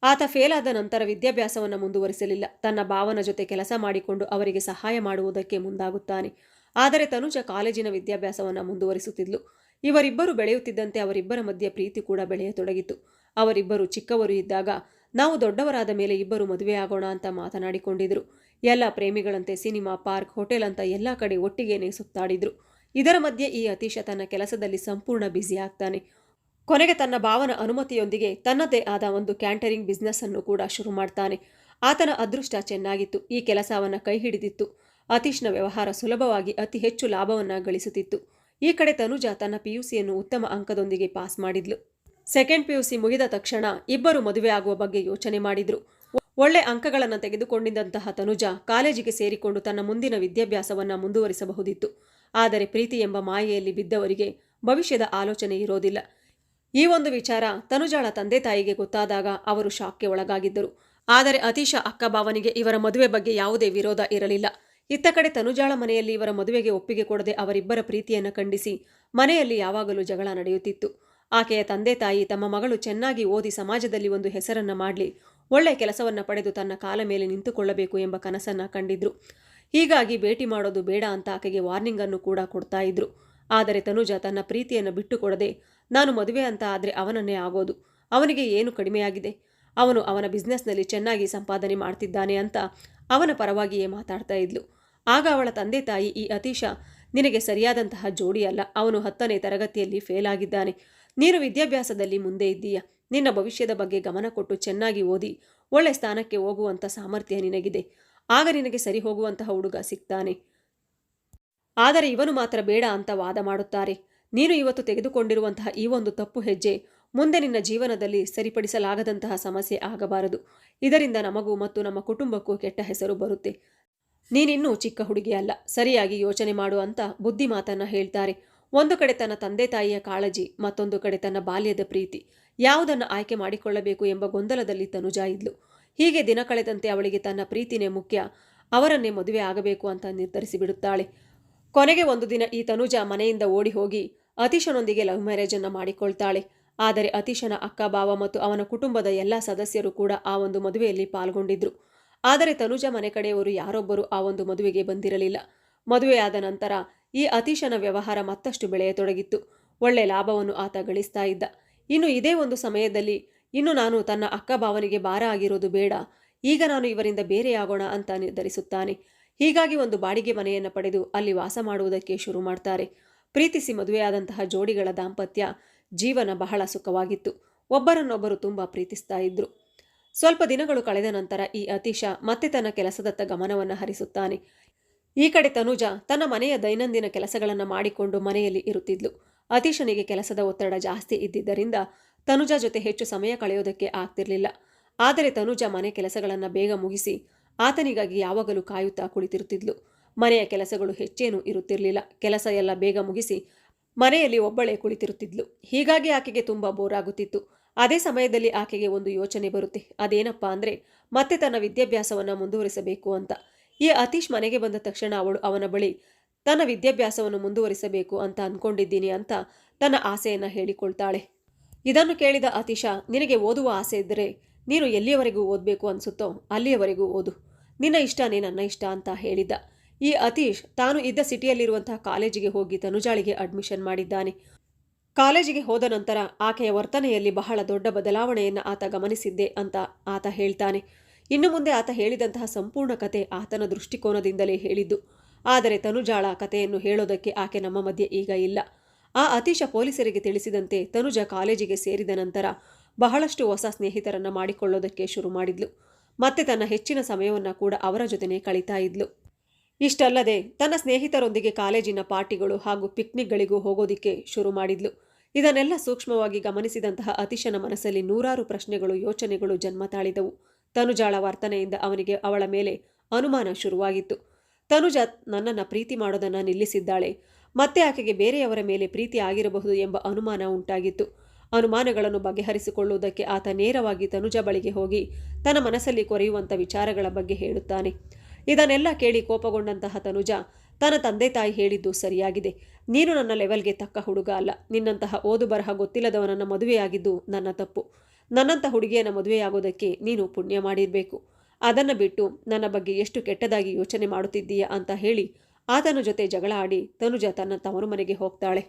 ಆತ ಫೇಲ್ ಆದ ನಂತರ ವಿದ್ಯಾಭ್ಯಾಸವನ್ನು ಮುಂದುವರಿಸಲಿಲ್ಲ. ತನ್ನ ಭಾವನ ಜೊತೆ ಕೆಲಸ ಮಾಡಿಕೊಂಡು ಅವರಿಗೆ ಸಹಾಯ ಮಾಡುವುದಕ್ಕೆ ಮುಂದಾಗುತ್ತಾನೆ. ಆದರೆ ತನುಜ ಕಾಲೇಜಿನ ವಿದ್ಯಾಭ್ಯಾಸವನ್ನು ಮುಂದುವರಿಸುತ್ತಿದ್ಲು. ಇವರಿಬ್ಬರು ಬೆಳೆಯುತ್ತಿದ್ದಂತೆ ಅವರಿಬ್ಬರ ಮಧ್ಯೆ ಪ್ರೀತಿ ಕೂಡ ಬೆಳೆಯತೊಡಗಿತು ಅವರಿಬ್ಬರು ಚಿಕ್ಕವರು ಇದ್ದಾಗ ನಾವು ದೊಡ್ಡವರಾದ ಮೇಲೆ ಇಬ್ಬರು ಮದುವೆಯಾಗೋಣ ಅಂತ ಮಾತನಾಡಿಕೊಂಡಿದ್ರು. ಎಲ್ಲ ಪ್ರೇಮಿಗಳಂತೆ ಸಿನಿಮಾ, ಪಾರ್ಕ್, ಹೋಟೆಲ್ ಅಂತ ಎಲ್ಲ ಕಡೆ ಒಟ್ಟಿಗೇನೆ ಸುತ್ತಾಡಿದ್ರು. ಇದರ ಮಧ್ಯೆ ಈ ಅತೀಶ ತನ್ನ ಕೆಲಸದಲ್ಲಿ ಸಂಪೂರ್ಣ ಬ್ಯುಸಿ ಆಗ್ತಾನೆ. ಕೊನೆಗೆ ತನ್ನ ಭಾವನ ಅನುಮತಿಯೊಂದಿಗೆ ತನ್ನದೇ ಆದ ಒಂದು ಕ್ಯಾಂಟರಿಂಗ್ ಬಿಸ್ನೆಸ್ ಅನ್ನು ಕೂಡ ಶುರು ಮಾಡ್ತಾನೆ. ಆತನ ಅದೃಷ್ಟ ಚೆನ್ನಾಗಿತ್ತು. ಈ ಕೆಲಸವನ್ನು ಕೈ ಹಿಡಿದಿತ್ತು. ಅತೀಶ್ನ ವ್ಯವಹಾರ ಸುಲಭವಾಗಿ ಅತಿ ಹೆಚ್ಚು ಲಾಭವನ್ನು ಗಳಿಸುತ್ತಿತ್ತು. ಈ ಕಡೆ ತನುಜ ತನ್ನ ಪಿಯುಸಿಯನ್ನು ಉತ್ತಮ ಅಂಕದೊಂದಿಗೆ ಪಾಸ್ ಮಾಡಿದ್ಲು. ಸೆಕೆಂಡ್ ಪಿಯುಸಿ ಮುಗಿದ ತಕ್ಷಣ ಇಬ್ಬರು ಮದುವೆ ಆಗುವ ಬಗ್ಗೆ ಯೋಚನೆ ಮಾಡಿದ್ರು. ಒಳ್ಳೆ ಅಂಕಗಳನ್ನು ತೆಗೆದುಕೊಂಡಿದ್ದಂತಹ ತನುಜ ಕಾಲೇಜಿಗೆ ಸೇರಿಕೊಂಡು ತನ್ನ ಮುಂದಿನ ವಿದ್ಯಾಭ್ಯಾಸವನ್ನು ಮುಂದುವರಿಸಬಹುದಿತ್ತು. ಆದರೆ ಪ್ರೀತಿ ಎಂಬ ಮಾಯೆಯಲ್ಲಿ ಬಿದ್ದವರಿಗೆ ಭವಿಷ್ಯದ ಆಲೋಚನೆ ಇರೋದಿಲ್ಲ. ಈ ಒಂದು ವಿಚಾರ ತನುಜಾಳ ತಂದೆ ತಾಯಿಗೆ ಗೊತ್ತಾದಾಗ ಅವರು ಶಾಕ್ಗೆ ಒಳಗಾಗಿದ್ದರು. ಆದರೆ ಅತೀಶ ಅಕ್ಕ ಭಾವನಿಗೆ ಇವರ ಮದುವೆ ಬಗ್ಗೆ ಯಾವುದೇ ವಿರೋಧ ಇರಲಿಲ್ಲ. ಇತ್ತ ಕಡೆ ತನುಜಾಳ ಮನೆಯಲ್ಲಿ ಇವರ ಮದುವೆಗೆ ಒಪ್ಪಿಗೆ ಕೊಡದೆ ಅವರಿಬ್ಬರ ಪ್ರೀತಿಯನ್ನು ಖಂಡಿಸಿ ಮನೆಯಲ್ಲಿ ಯಾವಾಗಲೂ ಜಗಳ ನಡೆಯುತ್ತಿತ್ತು. ಆಕೆಯ ತಂದೆ ತಾಯಿ ತಮ್ಮ ಮಗಳು ಚೆನ್ನಾಗಿ ಓದಿ ಸಮಾಜದಲ್ಲಿ ಒಂದು ಹೆಸರನ್ನು ಮಾಡಲಿ ಒಳ್ಳೆ ಕೆಲಸವನ್ನ ಪಡೆದು ತನ್ನ ಕಾಲ ಮೇಲೆ ನಿಂತುಕೊಳ್ಳಬೇಕು ಎಂಬ ಕನಸನ್ನ ಕಂಡಿದ್ರು. ಹೀಗಾಗಿ ಭೇಟಿ ಮಾಡೋದು ಬೇಡ ಅಂತ ಆಕೆಗೆ ವಾರ್ನಿಂಗ್ ಅನ್ನು ಕೂಡ ಕೊಡ್ತಾ ಇದ್ರು. ಆದರೆ ತನುಜ ತನ್ನ ಪ್ರೀತಿಯನ್ನು ಬಿಟ್ಟು ಕೊಡದೆ ನಾನು ಮದುವೆ ಅಂತ ಆದರೆ ಅವನನ್ನೇ ಆಗೋದು. ಅವನಿಗೆ ಏನು ಕಡಿಮೆಯಾಗಿದೆ? ಅವನು ಅವನ ಬಿಸ್ನೆಸ್ನಲ್ಲಿ ಚೆನ್ನಾಗಿ ಸಂಪಾದನೆ ಮಾಡ್ತಿದ್ದಾನೆ ಅಂತ ಅವನ ಪರವಾಗಿಯೇ ಮಾತಾಡ್ತಾ ಇದ್ಲು. ಆಗ ಅವಳ ತಂದೆ ತಾಯಿ ಈ ಅತೀಶ, ನಿನಗೆ ಸರಿಯಾದಂತಹ ಜೋಡಿಯಲ್ಲ ಅವನು ಹತ್ತನೇ ತರಗತಿಯಲ್ಲಿ ಫೇಲ್ ಆಗಿದ್ದಾನೆ. ನೀನು ವಿದ್ಯಾಭ್ಯಾಸದಲ್ಲಿ ಮುಂದೆ ಇದ್ದೀಯ? ನಿನ್ನ ಭವಿಷ್ಯದ ಬಗ್ಗೆ ಗಮನ ಕೊಟ್ಟು ಚೆನ್ನಾಗಿ ಓದಿ. ಒಳ್ಳೆ ಸ್ಥಾನಕ್ಕೆ ಹೋಗುವಂಥ ಸಾಮರ್ಥ್ಯ ನಿನಗಿದೆ. ಆಗ ನಿನಗೆ ಸರಿ ಹೋಗುವಂತಹ ಹುಡುಗ ಸಿಗ್ತಾನೆ. ಆದರೆ ಇವನು ಮಾತ್ರ ಬೇಡ ಅಂತ ವಾದ ಮಾಡುತ್ತಾರೆ. ನೀನು ಇವತ್ತು ತೆಗೆದುಕೊಂಡಿರುವಂತಹ ಈ ಒಂದು ತಪ್ಪು ಹೆಜ್ಜೆ ಮುಂದೆ ನಿನ್ನ ಜೀವನದಲ್ಲಿ ಸರಿಪಡಿಸಲಾಗದಂತಹ ಸಮಸ್ಯೆ ಆಗಬಾರದು. ಇದರಿಂದ ನಮಗೂ ಮತ್ತು ನಮ್ಮ ಕುಟುಂಬಕ್ಕೂ ಕೆಟ್ಟ ಹೆಸರು ಬರುತ್ತೆ. ನೀನಿನ್ನೂ ಚಿಕ್ಕ ಹುಡುಗಿ ಅಲ್ಲ ಸರಿಯಾಗಿ ಯೋಚನೆ ಮಾಡು ಅಂತ ಬುದ್ಧಿ ಮಾತನ್ನ ಹೇಳ್ತಾರೆ. ಒಂದು ಕಡೆ ತನ್ನ ತಂದೆ ತಾಯಿಯ ಕಾಳಜಿ, ಮತ್ತೊಂದು ಕಡೆ ತನ್ನ ಬಾಲ್ಯದ ಪ್ರೀತಿ. ಯಾವುದನ್ನು ಆಯ್ಕೆ ಮಾಡಿಕೊಳ್ಳಬೇಕು ಎಂಬ ಗೊಂದಲದಲ್ಲಿ ತನುಜಾ ಇದ್ಲು. ಹೀಗೆ ದಿನ ಕಳೆದಂತೆ ಅವಳಿಗೆ ತನ್ನ ಪ್ರೀತಿನೇ ಮುಖ್ಯ. ಅವರನ್ನೇ ಮದುವೆ ಆಗಬೇಕು ಅಂತ ನಿರ್ಧರಿಸಿ ಬಿಡುತ್ತಾಳೆ. ಕೊನೆಗೆ ಒಂದು ದಿನ ಈ ತನುಜ ಮನೆಯಿಂದ ಓಡಿ ಹೋಗಿ ಅತೀಶನೊಂದಿಗೆ ಲವ್ ಮ್ಯಾರೇಜ್ ಅನ್ನ ಮಾಡಿಕೊಳ್ತಾಳೆ. ಆದರೆ ಅತೀಶನ ಅಕ್ಕ ಬಾವ ಮತ್ತು ಅವನ ಕುಟುಂಬದ ಎಲ್ಲ ಸದಸ್ಯರು ಕೂಡ ಆ ಒಂದು ಮದುವೆಯಲ್ಲಿ ಪಾಲ್ಗೊಂಡಿದ್ರು. ಆದರೆ ತನುಜ ಮನೆ ಕಡೆಯವರು ಯಾರೊಬ್ಬರು ಆ ಒಂದು ಮದುವೆಗೆ ಬಂದಿರಲಿಲ್ಲ. ಮದುವೆಯಾದ ನಂತರ ಈ ಅತೀಶನ ವ್ಯವಹಾರ ಮತ್ತಷ್ಟು ಬೆಳೆಯತೊಡಗಿತ್ತು. ಒಳ್ಳೆ ಲಾಭವನ್ನು ಆತ ಗಳಿಸ್ತಾ ಇದ್ದ. ಇನ್ನು ಇದೇ ಒಂದು ಸಮಯದಲ್ಲಿ, ಇನ್ನು ನಾನು ತನ್ನ ಅಕ್ಕ ಭಾವನಿಗೆ ಭಾರ ಆಗಿರೋದು ಬೇಡ. ಈಗ ನಾನು ಇವರಿಂದ ಬೇರೆಯಾಗೋಣ ಅಂತ ನಿರ್ಧರಿಸುತ್ತಾನೆ. ಹೀಗಾಗಿ ಒಂದು ಬಾಡಿಗೆ ಮನೆಯನ್ನು ಪಡೆದು ಅಲ್ಲಿ ವಾಸ ಮಾಡುವುದಕ್ಕೆ ಶುರು ಮಾಡ್ತಾರೆ. ಪ್ರೀತಿಸಿ ಮದುವೆಯಾದಂತಹ ಜೋಡಿಗಳ ದಾಂಪತ್ಯ ಜೀವನ ಬಹಳ ಸುಖವಾಗಿತ್ತು. ಒಬ್ಬರನ್ನೊಬ್ಬರು ತುಂಬ ಪ್ರೀತಿಸ್ತಾ ಇದ್ರು. ಸ್ವಲ್ಪ ದಿನಗಳು ಕಳೆದ ನಂತರ ಈ ಅತೀಶ ಮತ್ತೆ ತನ್ನ ಕೆಲಸದತ್ತ ಗಮನವನ್ನು ಹರಿಸುತ್ತಾನೆ. ಈ ಕಡೆ ತನುಜ ತನ್ನ ಮನೆಯ ದೈನಂದಿನ ಕೆಲಸಗಳನ್ನು ಮಾಡಿಕೊಂಡು ಮನೆಯಲ್ಲಿ ಇರುತ್ತಿದ್ಲು. ಅತೀಶನಿಗೆ ಕೆಲಸದ ಒತ್ತಡ ಜಾಸ್ತಿ ಇದ್ದಿದ್ದರಿಂದ ತನುಜ ಜೊತೆ ಹೆಚ್ಚು ಸಮಯ ಕಳೆಯೋದಕ್ಕೆ ಆಗ್ತಿರಲಿಲ್ಲ. ಆದರೆ ತನುಜ ಮನೆ ಕೆಲಸಗಳನ್ನು ಬೇಗ ಮುಗಿಸಿ ಆತನಿಗಾಗಿ ಯಾವಾಗಲೂ ಕಾಯುತ್ತಾ ಕುಳಿತಿರುತ್ತಿದ್ಲು. ಮನೆಯ ಕೆಲಸಗಳು ಹೆಚ್ಚೇನೂ ಇರುತ್ತಿರಲಿಲ್ಲ. ಕೆಲಸ ಎಲ್ಲ ಬೇಗ ಮುಗಿಸಿ ಮನೆಯಲ್ಲಿ ಒಬ್ಬಳೇ ಕುಳಿತಿರುತ್ತಿದ್ಲು. ಹೀಗಾಗಿ ಆಕೆಗೆ ತುಂಬ ಬೋರ್ ಆಗುತ್ತಿತ್ತು ಅದೇ ಸಮಯದಲ್ಲಿ ಆಕೆಗೆ ಒಂದು ಯೋಚನೆ ಬರುತ್ತೆ. ಅದೇನಪ್ಪ ಅಂದರೆ ಮತ್ತೆ ತನ್ನ ವಿದ್ಯಾಭ್ಯಾಸವನ್ನು ಮುಂದುವರಿಸಬೇಕು ಅಂತ. ಈ ಅತೀಶ್ ಮನೆಗೆ ಬಂದ ತಕ್ಷಣ ಅವಳು ಅವನ ಬಳಿ, ತನ್ನ ವಿದ್ಯಾಭ್ಯಾಸವನ್ನು ಮುಂದುವರಿಸಬೇಕು ಅಂತ ಅಂದ್ಕೊಂಡಿದ್ದೀನಿ ಅಂತ ತನ್ನ ಆಸೆಯನ್ನು ಹೇಳಿಕೊಳ್ತಾಳೆ. ಇದನ್ನು ಕೇಳಿದ ಅತೀಶ ನಿನಗೆ ಓದುವ ಆಸೆ ಇದ್ದರೆ ನೀನು ಎಲ್ಲಿಯವರೆಗೂ ಓದಬೇಕು ಅನಿಸುತ್ತೋ ಅಲ್ಲಿಯವರೆಗೂ ಓದು. ನಿನ್ನ ಇಷ್ಟನೇ ನನ್ನ ಇಷ್ಟ ಅಂತ ಹೇಳಿದ್ದ. ಈ ಅತೀಶ್ ತಾನು ಇದ್ದ ಸಿಟಿಯಲ್ಲಿರುವಂತಹ ಕಾಲೇಜಿಗೆ ಹೋಗಿ ತನುಜಾಳಿಗೆ ಅಡ್ಮಿಷನ್ ಮಾಡಿದ್ದಾನೆ. ಕಾಲೇಜಿಗೆ ಹೋದ ನಂತರ ಆಕೆಯ ವರ್ತನೆಯಲ್ಲಿ ಬಹಳ ದೊಡ್ಡ ಬದಲಾವಣೆಯನ್ನು ಆತ ಗಮನಿಸಿದ್ದೆ ಅಂತ ಆತ ಹೇಳ್ತಾನೆ. ಇನ್ನು ಮುಂದೆ ಆತ ಹೇಳಿದಂತಹ ಸಂಪೂರ್ಣ ಕತೆ ಆತನ ದೃಷ್ಟಿಕೋನದಿಂದಲೇ ಹೇಳಿದ್ದು. ಆದರೆ ತನುಜಾಳ ಕಥೆಯನ್ನು ಹೇಳೋದಕ್ಕೆ ಆಕೆ ನಮ್ಮ ಮಧ್ಯೆ ಈಗ ಇಲ್ಲ. ಆ ಅತೀಶ ಪೊಲೀಸರಿಗೆ ತಿಳಿಸಿದಂತೆ ತನುಜ ಕಾಲೇಜಿಗೆ ಸೇರಿದ ನಂತರ ಬಹಳಷ್ಟು ಹೊಸ ಸ್ನೇಹಿತರನ್ನು ಮಾಡಿಕೊಳ್ಳೋದಕ್ಕೆ ಶುರು ಮಾಡಿದ್ಲು. ಮತ್ತೆ ತನ್ನ ಹೆಚ್ಚಿನ ಸಮಯವನ್ನು ಕೂಡ ಅವರ ಜೊತೆನೇ ಕಳೀತಾ ಇದ್ಲು. ಇಷ್ಟಲ್ಲದೆ ತನ್ನ ಸ್ನೇಹಿತರೊಂದಿಗೆ ಕಾಲೇಜಿನ ಪಾರ್ಟಿಗಳು ಹಾಗೂ ಪಿಕ್ನಿಕ್ಗಳಿಗೂ ಹೋಗೋದಿಕ್ಕೆ ಶುರು ಮಾಡಿದ್ಲು. ಇದನ್ನೆಲ್ಲ ಸೂಕ್ಷ್ಮವಾಗಿ ಗಮನಿಸಿದಂತಹ ಅತಿಶನ ಮನಸ್ಸಲ್ಲಿ ನೂರಾರು ಪ್ರಶ್ನೆಗಳು, ಯೋಚನೆಗಳು ಜನ್ಮ ತಾಳಿದವು. ತನುಜಾಳ ವರ್ತನೆಯಿಂದ ಅವನಿಗೆ ಅವಳ ಮೇಲೆ ಅನುಮಾನ ಶುರುವಾಗಿತ್ತು. ತನುಜ ನನ್ನನ್ನು ಪ್ರೀತಿ ಮಾಡೋದನ್ನು ನಿಲ್ಲಿಸಿದ್ದಾಳೆ. ಮತ್ತೆ ಆಕೆಗೆ ಬೇರೆಯವರ ಮೇಲೆ ಪ್ರೀತಿ ಆಗಿರಬಹುದು ಎಂಬ ಅನುಮಾನ ಉಂಟಾಗಿತ್ತು. ಅನುಮಾನಗಳನ್ನು ಬಗೆಹರಿಸಿಕೊಳ್ಳುವುದಕ್ಕೆ ಆತ ನೇರವಾಗಿ ತನುಜ ಬಳಿಗೆ ಹೋಗಿ ತನ್ನ ಮನಸ್ಸಲ್ಲಿ ಕೊರೆಯುವಂಥ ವಿಚಾರಗಳ ಬಗ್ಗೆ ಹೇಳುತ್ತಾನೆ. ಇದನ್ನೆಲ್ಲ ಕೇಳಿ ಕೋಪಗೊಂಡಂತಹ ತನುಜ, ತನ್ನ ತಂದೆ ತಾಯಿ ಹೇಳಿದ್ದು ಸರಿಯಾಗಿದೆ. ನೀನು ನನ್ನ ಲೆವೆಲ್ಗೆ ತಕ್ಕ ಹುಡುಗ ಅಲ್ಲ. ನಿನ್ನಂತಹ ಓದು ಬರಹ ಗೊತ್ತಿಲ್ಲದವನನ್ನು ಮದುವೆಯಾಗಿದ್ದು ನನ್ನ ತಪ್ಪು. ನನ್ನಂಥ ಹುಡುಗಿಯನ್ನು ಮದುವೆಯಾಗೋದಕ್ಕೆ ನೀನು ಪುಣ್ಯ ಮಾಡಿರಬೇಕು. ಅದನ್ನು ಬಿಟ್ಟು ನನ್ನ ಬಗ್ಗೆ ಎಷ್ಟು ಕೆಟ್ಟದಾಗಿ ಯೋಚನೆ ಮಾಡುತ್ತಿದ್ದೀಯಾ ಅಂತ ಹೇಳಿ ಆತನ ಜೊತೆ ಜಗಳ ಆಡಿ ತನುಜ ತನ್ನ ತವರು ಮನೆಗೆ ಹೋಗ್ತಾಳೆ.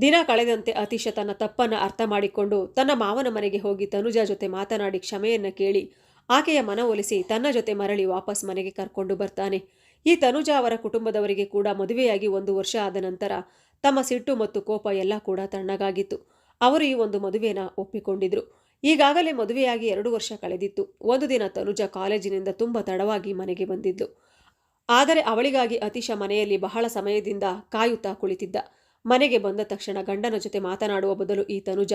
ದಿನ ಕಳೆದಂತೆ ಅತೀಶ ತನ್ನ ತಪ್ಪನ್ನು ಅರ್ಥ ಮಾಡಿಕೊಂಡು ತನ್ನ ಮಾವನ ಮನೆಗೆ ಹೋಗಿ ತನುಜ ಜೊತೆ ಮಾತನಾಡಿ ಕ್ಷಮೆಯನ್ನು ಕೇಳಿ ಆಕೆಯ ಮನವೊಲಿಸಿ ತನ್ನ ಜೊತೆ ಮರಳಿ ವಾಪಸ್ ಮನೆಗೆ ಕರ್ಕೊಂಡು ಬರ್ತಾನೆ. ಈ ತನುಜ ಅವರ ಕುಟುಂಬದವರಿಗೆ ಕೂಡ ಮದುವೆಯಾಗಿ ಒಂದು ವರ್ಷ ಆದ ನಂತರ ತಮ್ಮ ಸಿಟ್ಟು ಮತ್ತು ಕೋಪ ಎಲ್ಲ ಕೂಡ ತಣ್ಣಗಾಗಿತ್ತು. ಅವರು ಈ ಒಂದು ಮದುವೆನ ಒಪ್ಪಿಕೊಂಡಿದ್ರು. ಈಗಾಗಲೇ ಮದುವೆಯಾಗಿ ಎರಡು ವರ್ಷ ಕಳೆದಿತ್ತು. ಒಂದು ದಿನ ತನುಜ ಕಾಲೇಜಿನಿಂದ ತುಂಬ ತಡವಾಗಿ ಮನೆಗೆ ಬಂದಿದ್ದು. ಆದರೆ ಅವಳಿಗಾಗಿ ಅತೀಶ ಮನೆಯಲ್ಲಿ ಬಹಳ ಸಮಯದಿಂದ ಕಾಯುತ್ತಾ ಕುಳಿತಿದ್ದ. ಮನೆಗೆ ಬಂದ ತಕ್ಷಣ ಗಂಡನ ಜೊತೆ ಮಾತನಾಡುವ ಬದಲು ಈ ತನುಜ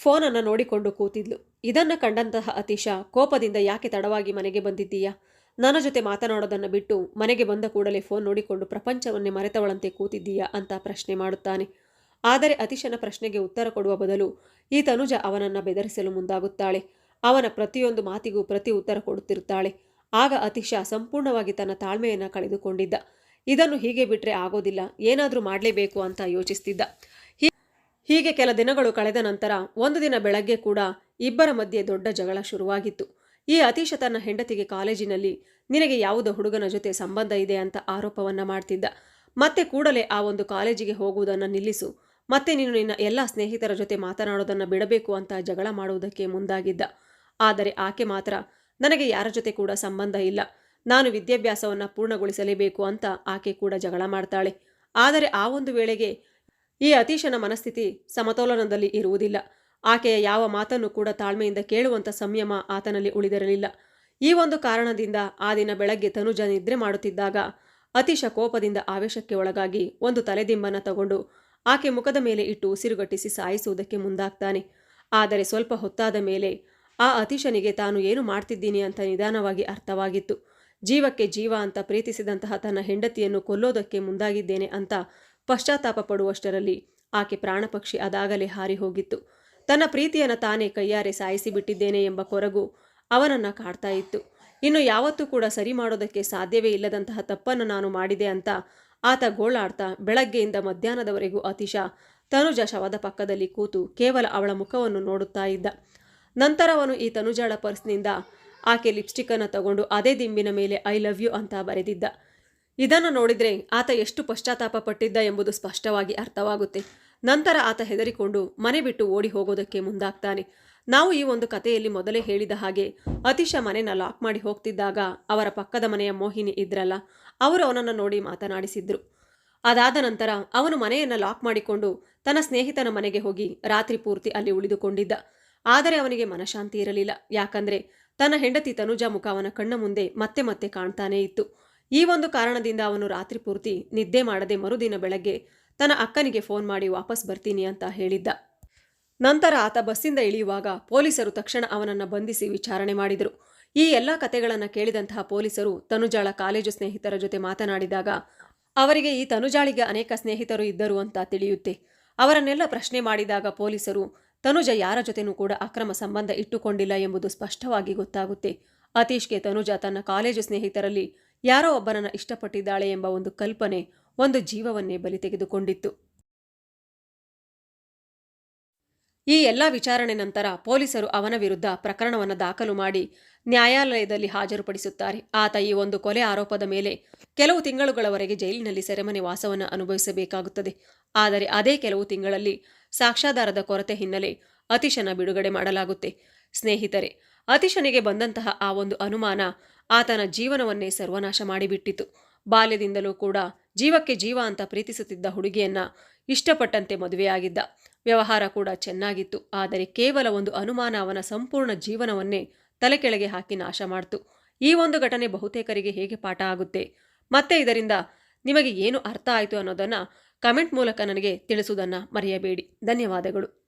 ಫೋನನ್ನು ನೋಡಿಕೊಂಡು ಕೂತಿದ್ಲು. ಇದನ್ನು ಕಂಡಂತಹ ಅತೀಶ, ಕೋಪದಿಂದ ಯಾಕೆ ತಡವಾಗಿ ಮನೆಗೆ ಬಂದಿದ್ದೀಯಾ? ನನ್ನ ಜೊತೆ ಮಾತನಾಡೋದನ್ನು ಬಿಟ್ಟು ಮನೆಗೆ ಬಂದ ಕೂಡಲೇ ಫೋನ್ ನೋಡಿಕೊಂಡು ಪ್ರಪಂಚವನ್ನೇ ಮರೆತವಳಂತೆ ಕೂತಿದ್ದೀಯಾ ಅಂತ ಪ್ರಶ್ನೆ ಮಾಡುತ್ತಾನೆ. ಆದರೆ ಅತಿಶನ ಪ್ರಶ್ನೆಗೆ ಉತ್ತರ ಕೊಡುವ ಬದಲು ಈ ತನುಜ ಅವನನ್ನು ಬೆದರಿಸಲು ಮುಂದಾಗುತ್ತಾಳೆ. ಅವನ ಪ್ರತಿಯೊಂದು ಮಾತಿಗೂ ಪ್ರತಿ ಉತ್ತರ ಕೊಡುತ್ತಿರುತ್ತಾಳೆ. ಆಗ ಅತಿಶ ಸಂಪೂರ್ಣವಾಗಿ ತನ್ನ ತಾಳ್ಮೆಯನ್ನು ಕಳೆದುಕೊಂಡಿದ್ದ. ಇದನ್ನು ಹೀಗೆ ಬಿಟ್ಟರೆ ಆಗೋದಿಲ್ಲ. ಏನಾದರೂ ಮಾಡಲೇಬೇಕು ಅಂತ ಯೋಚಿಸ್ತಿದ್ದ. ಹೀಗೆ ಕೆಲ ದಿನಗಳು ಕಳೆದ ನಂತರ ಒಂದು ದಿನ ಬೆಳಗ್ಗೆ ಕೂಡ ಇಬ್ಬರ ಮಧ್ಯೆ ದೊಡ್ಡ ಜಗಳ ಶುರುವಾಗಿತ್ತು. ಈ ಅತೀಶ ತನ್ನ ಹೆಂಡತಿಗೆ ಕಾಲೇಜಿನಲ್ಲಿ ನಿನಗೆ ಯಾವುದೋ ಹುಡುಗನ ಜೊತೆ ಸಂಬಂಧ ಇದೆ ಅಂತ ಆರೋಪವನ್ನ ಮಾಡ್ತಿದ್ದ. ಮತ್ತೆ ಕೂಡಲೇ ಆ ಒಂದು ಕಾಲೇಜಿಗೆ ಹೋಗುವುದನ್ನು ನಿಲ್ಲಿಸು. ಮತ್ತೆ ನೀನು ನಿನ್ನ ಎಲ್ಲ ಸ್ನೇಹಿತರ ಜೊತೆ ಮಾತನಾಡೋದನ್ನು ಬಿಡಬೇಕು ಅಂತ ಜಗಳ ಮಾಡುವುದಕ್ಕೆ ಮುಂದಾಗಿದ್ದ. ಆದರೆ ಆಕೆ ಮಾತ್ರ, ನನಗೆ ಯಾರ ಜೊತೆ ಕೂಡ ಸಂಬಂಧ ಇಲ್ಲ. ನಾನು ವಿದ್ಯಾಭ್ಯಾಸವನ್ನು ಪೂರ್ಣಗೊಳಿಸಲೇಬೇಕು ಅಂತ ಆಕೆ ಕೂಡ ಜಗಳ ಮಾಡ್ತಾಳೆ. ಆದರೆ ಆ ಒಂದು ವೇಳೆಗೆ ಈ ಅತೀಶನ ಮನಸ್ಥಿತಿ ಸಮತೋಲನದಲ್ಲಿ ಇರುವುದಿಲ್ಲ. ಆಕೆಯ ಯಾವ ಮಾತನ್ನು ಕೂಡ ತಾಳ್ಮೆಯಿಂದ ಕೇಳುವಂಥ ಸಂಯಮ ಆತನಲ್ಲಿ ಉಳಿದಿರಲಿಲ್ಲ. ಈ ಒಂದು ಕಾರಣದಿಂದ ಆ ದಿನ ಬೆಳಗ್ಗೆ ತನುಜ ನಿದ್ರೆ ಮಾಡುತ್ತಿದ್ದಾಗ ಅತೀಶ ಕೋಪದಿಂದ ಆವೇಶಕ್ಕೆ ಒಳಗಾಗಿ ಒಂದು ತಲೆದಿಂಬನ್ನು ತಗೊಂಡು ಆಕೆ ಮುಖದ ಮೇಲೆ ಇಟ್ಟು ಉಸಿರುಗಟ್ಟಿಸಿ ಸಾಯಿಸುವುದಕ್ಕೆ ಮುಂದಾಗ್ತಾನೆ. ಆದರೆ ಸ್ವಲ್ಪ ಹೊತ್ತಾದ ಮೇಲೆ ಆ ಅತಿಶನಿಗೆ ತಾನು ಏನು ಮಾಡ್ತಿದ್ದೀನಿ ಅಂತ ನಿಧಾನವಾಗಿ ಅರ್ಥವಾಗಿತ್ತು. ಜೀವಕ್ಕೆ ಜೀವ ಅಂತ ಪ್ರೀತಿಸಿದಂತಹ ತನ್ನ ಹೆಂಡತಿಯನ್ನು ಕೊಲ್ಲೋದಕ್ಕೆ ಮುಂದಾಗಿದ್ದೇನೆ ಅಂತ ಪಶ್ಚಾತ್ತಾಪ ಪಡುವಷ್ಟರಲ್ಲಿ ಆಕೆ ಪ್ರಾಣಪಕ್ಷಿ ಅದಾಗಲೇ ಹಾರಿ ಹೋಗಿತ್ತು. ತನ್ನ ಪ್ರೀತಿಯನ್ನು ತಾನೇ ಕೈಯಾರೆ ಸಾಯಿಸಿಬಿಟ್ಟಿದ್ದೇನೆ ಎಂಬ ಕೊರಗು ಅವನನ್ನು ಕಾಡ್ತಾ ಇತ್ತು. ಇನ್ನು ಯಾವತ್ತೂ ಕೂಡ ಸರಿ ಮಾಡೋದಕ್ಕೆ ಸಾಧ್ಯವೇ ಇಲ್ಲದಂತಹ ತಪ್ಪನ್ನು ನಾನು ಮಾಡಿದೆ ಅಂತ ಆತ ಗೋಳಾಡ್ತಾ ಬೆಳಗ್ಗೆಯಿಂದ ಮಧ್ಯಾಹ್ನದವರೆಗೂ ಅತಿಶ ತನುಜ ಶವದ ಪಕ್ಕದಲ್ಲಿ ಕೂತು ಕೇವಲ ಅವಳ ಮುಖವನ್ನು ನೋಡುತ್ತಾ ಇದ್ದ. ನಂತರ ಅವನು ಈ ತನುಜಾಳ ಪರ್ಸ್ನಿಂದ, ಆಕೆ ಲಿಪ್ಸ್ಟಿಕ್ಕನ್ನು ತಗೊಂಡು ಅದೇ ದಿಂಬಿನ ಮೇಲೆ ಐ ಲವ್ ಯು ಅಂತ ಬರೆದಿದ್ದ. ಇದನ್ನು ನೋಡಿದರೆ ಆತ ಎಷ್ಟು ಪಶ್ಚಾತ್ತಾಪ ಪಟ್ಟಿದ್ದ ಎಂಬುದು ಸ್ಪಷ್ಟವಾಗಿ ಅರ್ಥವಾಗುತ್ತೆ. ನಂತರ ಆತ ಹೆದರಿಕೊಂಡು ಮನೆ ಬಿಟ್ಟು ಓಡಿ ಹೋಗೋದಕ್ಕೆ ಮುಂದಾಗ್ತಾನೆ. ನಾವು ಈ ಒಂದು ಕಥೆಯಲ್ಲಿ ಮೊದಲೇ ಹೇಳಿದ ಹಾಗೆ ಅತಿಶ ಮನೆನ ಲಾಕ್ ಮಾಡಿ ಹೋಗ್ತಿದ್ದಾಗ ಅವರ ಪಕ್ಕದ ಮನೆಯ ಮೋಹಿನಿ ಇದ್ರಲ್ಲ, ಅವರು ಅವನನ್ನು ನೋಡಿ ಮಾತನಾಡಿಸಿದ್ರು. ಅದಾದ ನಂತರ ಅವನು ಮನೆಯನ್ನು ಲಾಕ್ ಮಾಡಿಕೊಂಡು ತನ್ನ ಸ್ನೇಹಿತನ ಮನೆಗೆ ಹೋಗಿ ರಾತ್ರಿ ಪೂರ್ತಿ ಅಲ್ಲಿ ಉಳಿದುಕೊಂಡಿದ್ದ. ಆದರೆ ಅವನಿಗೆ ಮನಶಾಂತಿ ಇರಲಿಲ್ಲ. ಯಾಕಂದ್ರೆ ತನ್ನ ಹೆಂಡತಿ ತನುಜ ಮುಖ ಅವನ ಕಣ್ಣ ಮುಂದೆ ಮತ್ತೆ ಮತ್ತೆ ಕಾಣ್ತಾನೇ ಇತ್ತು. ಈ ಒಂದು ಕಾರಣದಿಂದ ಅವನು ರಾತ್ರಿ ಪೂರ್ತಿ ನಿದ್ದೆ ಮಾಡದೆ ಮರುದಿನ ಬೆಳಗ್ಗೆ ತನ್ನ ಅಕ್ಕನಿಗೆ ಫೋನ್ ಮಾಡಿ ವಾಪಸ್ ಬರ್ತೀನಿ ಅಂತ ಹೇಳಿದ್ದ. ನಂತರ ಆತ ಬಸ್ಸಿಂದ ಇಳಿಯುವಾಗ ಪೊಲೀಸರು ತಕ್ಷಣ ಅವನನ್ನು ಬಂಧಿಸಿ ವಿಚಾರಣೆ ಮಾಡಿದರು. ಈ ಎಲ್ಲ ಕತೆಗಳನ್ನು ಕೇಳಿದಂತಹ ಪೊಲೀಸರು ತನುಜಾಳ ಕಾಲೇಜು ಸ್ನೇಹಿತರ ಜೊತೆ ಮಾತನಾಡಿದಾಗ, ಅವರಿಗೆ ಈ ತನುಜಾಳಿಗೆ ಅನೇಕ ಸ್ನೇಹಿತರು ಇದ್ದರು ಅಂತ ತಿಳಿಯುತ್ತೆ. ಅವರನ್ನೆಲ್ಲ ಪ್ರಶ್ನೆ ಮಾಡಿದಾಗ ಪೊಲೀಸರು, ತನುಜ ಯಾರ ಜೊತೆನೂ ಕೂಡ ಅಕ್ರಮ ಸಂಬಂಧ ಇಟ್ಟುಕೊಂಡಿಲ್ಲ ಎಂಬುದು ಸ್ಪಷ್ಟವಾಗಿ ಗೊತ್ತಾಗುತ್ತೆ. ಅತೀಶ್ಗೆ ತನುಜ ತನ್ನ ಕಾಲೇಜು ಸ್ನೇಹಿತರಲ್ಲಿ ಯಾರೋ ಒಬ್ಬರನ್ನ ಇಷ್ಟಪಟ್ಟಿದ್ದಾಳೆ ಎಂಬ ಒಂದು ಕಲ್ಪನೆ ಒಂದು ಜೀವವನ್ನೇ ಬಲಿ ತೆಗೆದುಕೊಂಡಿತ್ತು. ಈ ಎಲ್ಲ ವಿಚಾರಣೆ ನಂತರ ಪೊಲೀಸರು ಅವನ ವಿರುದ್ಧ ಪ್ರಕರಣವನ್ನು ದಾಖಲು ಮಾಡಿ ನ್ಯಾಯಾಲಯದಲ್ಲಿ ಹಾಜರುಪಡಿಸುತ್ತಾರೆ. ಆತ ಈ ಒಂದು ಕೊಲೆ ಆರೋಪದ ಮೇಲೆ ಕೆಲವು ತಿಂಗಳುಗಳವರೆಗೆ ಜೈಲಿನಲ್ಲಿ ಸೆರೆಮನೆ ವಾಸವನ್ನು ಅನುಭವಿಸಬೇಕಾಗುತ್ತದೆ. ಆದರೆ ಅದೇ ಕೆಲವು ತಿಂಗಳಲ್ಲಿ ಸಾಕ್ಷ್ಯಾಧಾರದ ಕೊರತೆ ಹಿನ್ನೆಲೆ ಅತಿಶನ ಬಿಡುಗಡೆ ಮಾಡಲಾಗುತ್ತೆ. ಸ್ನೇಹಿತರೆ, ಅತಿಶನಿಗೆ ಬಂದಂತಹ ಆ ಒಂದು ಅನುಮಾನ ಆತನ ಜೀವನವನ್ನೇ ಸರ್ವನಾಶ ಮಾಡಿಬಿಟ್ಟಿತು. ಬಾಲ್ಯದಿಂದಲೂ ಕೂಡ ಜೀವಕ್ಕೆ ಜೀವ ಅಂತ ಪ್ರೀತಿಸುತ್ತಿದ್ದ ಹುಡುಗಿಯನ್ನ ಇಷ್ಟಪಟ್ಟಂತೆ ಮದುವೆಯಾಗಿದ್ದ. ವ್ಯವಹಾರ ಕೂಡ ಚೆನ್ನಾಗಿತ್ತು. ಆದರೆ ಕೇವಲ ಒಂದು ಅನುಮಾನ ಅವನ ಸಂಪೂರ್ಣ ಜೀವನವನ್ನೇ ತಲೆಕೆಳಗೆ ಹಾಕಿ ನಾಶ ಮಾಡ್ತು. ಈ ಒಂದು ಘಟನೆ ಬಹುತೇಕರಿಗೆ ಹೇಗೆ ಪಾಠ ಆಗುತ್ತೆ? ಮತ್ತೆ ಇದರಿಂದ ನಿಮಗೆ ಏನು ಅರ್ಥ ಆಯಿತು ಅನ್ನೋದನ್ನು ಕಮೆಂಟ್ ಮೂಲಕ ನನಗೆ ತಿಳಿಸುವುದನ್ನು ಮರೆಯಬೇಡಿ. ಧನ್ಯವಾದಗಳು.